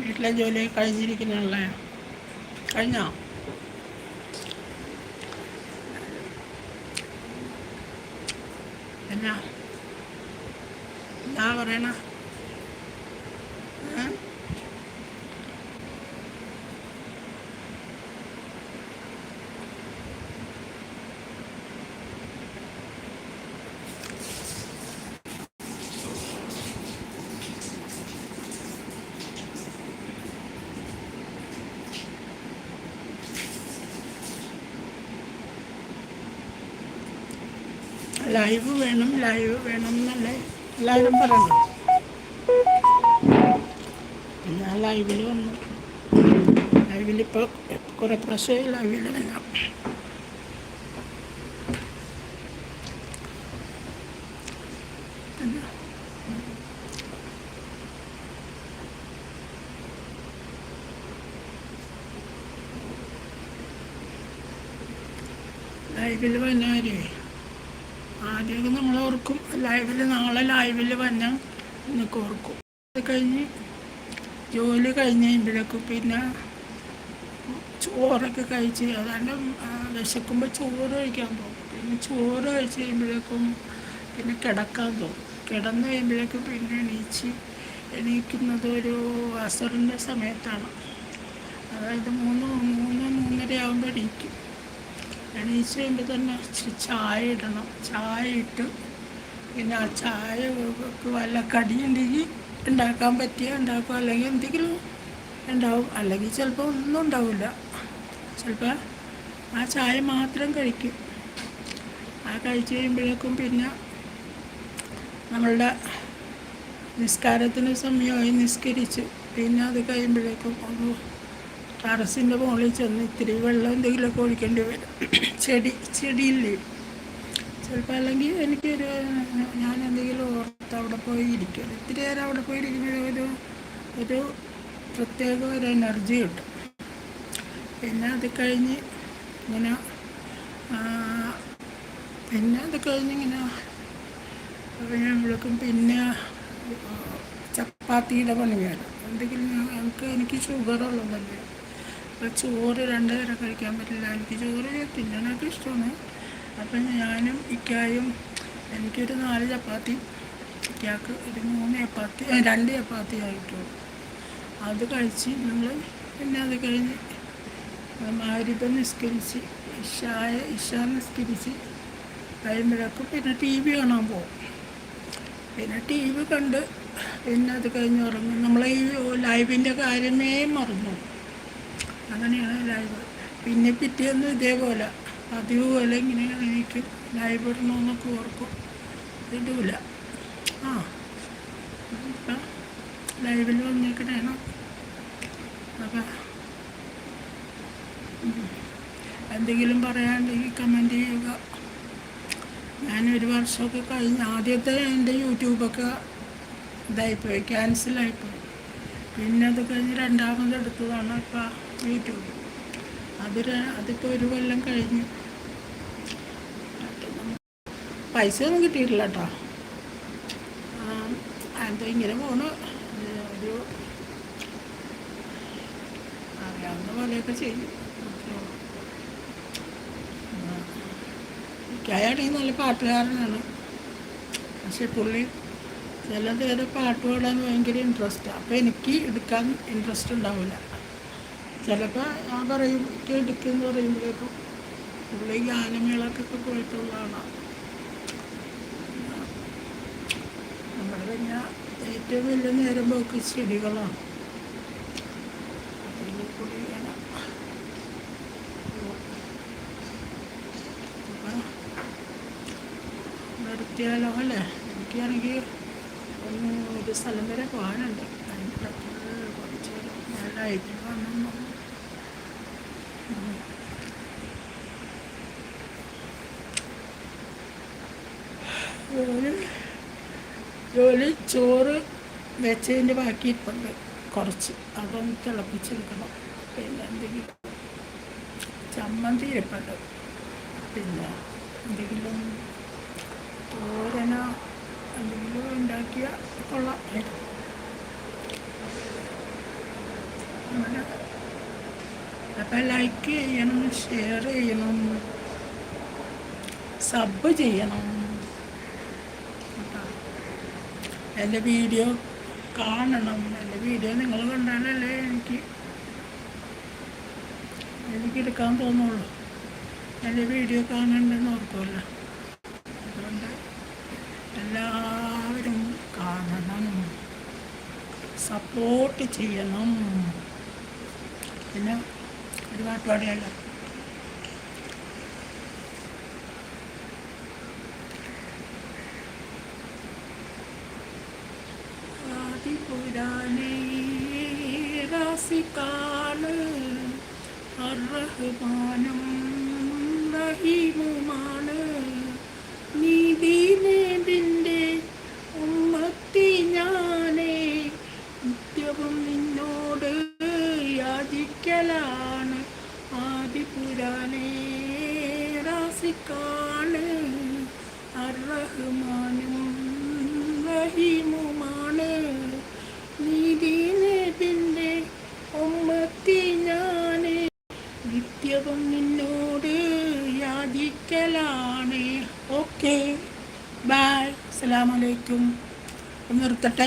വീട്ടിലെ ജോലി കഴിഞ്ഞിരിക്കുന്നല്ലേ കഴിഞ്ഞോ? എന്നാ? എന്താ പറയണ? ലൈവ് വേണം ലൈവ് വേണം എന്നല്ലേ എല്ലാവരും പറയണം ഞാൻ ലൈവിൽ വന്നു. ലൈവിലിപ്പോൾ കുറേ പ്രശ്നമായി ലൈവിൽ വരാം ലൈവിൽ വന്നാരേ ആദ്യമൊക്കെ നമ്മൾ ഓർക്കും. ലൈവിൽ നാളെ ലൈവിൽ വന്ന എന്നൊക്കെ ഓർക്കും. അത് കഴിഞ്ഞ് ജോലി കഴിഞ്ഞ് കഴിയുമ്പോഴേക്കും പിന്നെ ചോറൊക്കെ കഴിച്ച് അതാണ്ട് വിശക്കുമ്പോൾ ചോറ് കഴിക്കാൻ പോകും. പിന്നെ ചോറ് കഴിച്ച് കഴിയുമ്പോഴേക്കും പിന്നെ കിടക്കാൻ തോന്നും കിടന്ന് കഴിയുമ്പോഴേക്കും പിന്നെ എണീച്ച് എണീക്കുന്നത് ഒരു അസറിന്റെ സമയത്താണ്. അതായത് മൂന്ന് മൂന്ന് മൂന്നര ആകുമ്പോൾ എണീക്കും. കഴിയുമ്പോൾ തന്നെ ചായ ഇടണം. ചായ ഇട്ട് പിന്നെ ആ ചായ വല്ല കടിയുണ്ടെങ്കിൽ ഉണ്ടാക്കാൻ പറ്റിയ ഉണ്ടാക്കും. അല്ലെങ്കിൽ എന്തെങ്കിലും ഉണ്ടാവും. അല്ലെങ്കിൽ ചിലപ്പോൾ ഒന്നും ഉണ്ടാവില്ല. ചിലപ്പോൾ ആ ചായ മാത്രം കഴിക്കും. ആ കഴിച്ച് കഴിയുമ്പോഴേക്കും പിന്നെ നമ്മളുടെ നിസ്കാരത്തിന് സമയമായി നിസ്കരിച്ച്. പിന്നെ അത് കഴിയുമ്പോഴേക്കും ഒരു ടെറസിന്റെ മുകളിൽ ചെന്ന് ഇത്തിരി വെള്ളം എന്തെങ്കിലുമൊക്കെ ഒഴിക്കേണ്ടി വരും. ചെടി ചെടിയില്ലേ? ചിലപ്പോൾ അല്ലെങ്കിൽ എനിക്കൊരു ഞാൻ എന്തെങ്കിലും ഓർത്ത് അവിടെ പോയി ഇരിക്കും. ഇത്തിരി നേരം അവിടെ പോയി ഇരിക്കുമ്പോൾ ഒരു ഒരു പ്രത്യേക ഒരു എനർജി കിട്ടും. പിന്നെ അത് കഴിഞ്ഞ് ഇങ്ങനെ പിന്നെ അത് കഴിഞ്ഞ് ഇങ്ങനെ നമ്മൾക്കും പിന്നെ ചപ്പാത്തിയുടെ പണി വേണം എന്തെങ്കിലും ഞങ്ങൾക്ക് എനിക്ക് ഷുഗർ അപ്പോൾ ചോറ് രണ്ട് നേരം കഴിക്കാൻ പറ്റില്ല. എനിക്ക് ചോറ് തിന്നണമൊക്കെ ഇഷ്ടമാണ് അപ്പം ഞാനും ഇക്കായും എനിക്കൊരു നാല് ചപ്പാത്തി ഇക്കാക്ക് ഒരു മൂന്ന് ചപ്പാത്തി രണ്ട് ചപ്പാത്തി ആയിട്ടുള്ളൂ. അത് കഴിച്ച് നമ്മൾ പിന്നെ അത് കഴിഞ്ഞ് മാരിത നിസ്കരിച്ച് ഇഷായ ഇഷ നിസ്കരിച്ച് കഴിയുമ്പോഴേക്കും പിന്നെ ടി വി കാണാൻ പോകും പിന്നെ ടി വി കണ്ട് പിന്നെ അത് കഴിഞ്ഞ് ഉറങ്ങും. നമ്മളെ ഈ ലൈവിന്റെ കാര്യമേ മറന്നു അങ്ങനെയാണ് ലൈവ് പിന്നെ പിറ്റേന്ന് ഇതേപോലെ. പതിവ് പോലെ ഇങ്ങനെ എനിക്ക് ലൈവ് ഇടണമെന്നൊക്കെ ഓർക്കും. ഇടൂല ആ. ഇപ്പം ലൈവിൽ വന്നേക്കണേണം. അപ്പം എന്തെങ്കിലും പറയാണ്ടെങ്കിൽ കമന്റ് ചെയ്യുക. ഞാനൊരു വർഷമൊക്കെ കഴിഞ്ഞ് ആദ്യത്തെ എന്റെ യൂട്യൂബൊക്കെ ഇതായിപ്പോയി. ക്യാൻസലായിപ്പോയി പിന്നെ അത് കഴിഞ്ഞ് രണ്ടാമത് എടുത്തതാണ്. ഇപ്പം യൂട്യൂബ് അതൊരു അതിപ്പോൾ ഒരു കൊല്ലം കഴിഞ്ഞു. പൈസ ഒന്നും കിട്ടിയിട്ടില്ല കേട്ടോ എന്തോ ഇങ്ങനെ പോണു. ഒരു അറിയാവുന്ന പോലെയൊക്കെ ചെയ്യും എനിക്കായാണെങ്കിൽ നല്ല പാട്ടുകാരനാണ്. പക്ഷെ പുള്ളി ചിലത് ഏതോ പാട്ട് പാടാൻ ഭയങ്കര ഇൻട്രസ്റ്റാണ് അപ്പോൾ എനിക്ക് എടുക്കാൻ ഇൻട്രസ്റ്റ് ഉണ്ടാവില്ല. ചിലപ്പോൾ ഞാൻ പറയും എടുക്കുമെന്ന് പറയുമ്പോഴേക്കും പുള്ളി ഗാനമേളക്കൊക്കെ പോയിട്ടുള്ളതാണ്. നമ്മുടെ പിന്നെ ഏറ്റവും വലിയ നേരം പോക്ക് ചെടികളാണ് ോ. അല്ലേ? എനിക്കാണെങ്കിൽ ഒന്ന് ഒരു സ്ഥലം വരെ പോകാനുണ്ട്. അതിന്റെ കുറച്ച് ലൈറ്റിൽ വന്നു. ജോലി ജോലി ചോറ് വെച്ചതിന്റെ ബാക്കി ഇരിപ്പുണ്ട് കുറച്ച് അതൊന്ന് തിളപ്പിച്ചെടുക്കണം പിന്നെ എന്തെങ്കിലും ചമ്മന്തി ഇരിപ്പുണ്ട്. പിന്നെ എന്തെങ്കിലും തോരന എന്തെങ്കിലും ഉണ്ടാക്കിയ കൊള്ളാം. അങ്ങനെ. അപ്പം ലൈക്ക് ചെയ്യണം ഷെയർ ചെയ്യണം സബ് ചെയ്യണം കേട്ടോ. എന്റെ വീഡിയോ കാണണം. എന്റെ വീഡിയോ നിങ്ങൾ കണ്ടാലല്ലേ എനിക്ക് എനിക്ക് എടുക്കാൻ തോന്നുള്ളൂ. എന്റെ വീഡിയോ കാണണ്ടെന്ന് ഓർക്കുമല്ലോ അതുകൊണ്ട് എല്ലാവരും കാണണം. സപ്പോർട്ട് ചെയ്യണം. പിന്നെ ഒരു പാട്ട് പാടിയല്ലോ ആദിപുരാനേ റാസിക്കാണ് അർറഹ്മാനും റഹീമുമാണ്. നീതിനേതിന്റെ ഉമ്മത്തി ഞാനേ നിത്യവും നിന്നോട് യാചിക്കലാണ് ആദിപുരാനേ റാസിക്കാണ് അർറഹ്മാനും റഹീമുമാണ് നീതിനേതിന്റെ ഉമ്മത്തി ഞാനേ നിത്യവും നിന്നോട് യാചിക്കലാണ് ഓക്കെ ബായ് അസ്സലാമലൈക്കും നിർത്തട്ടെ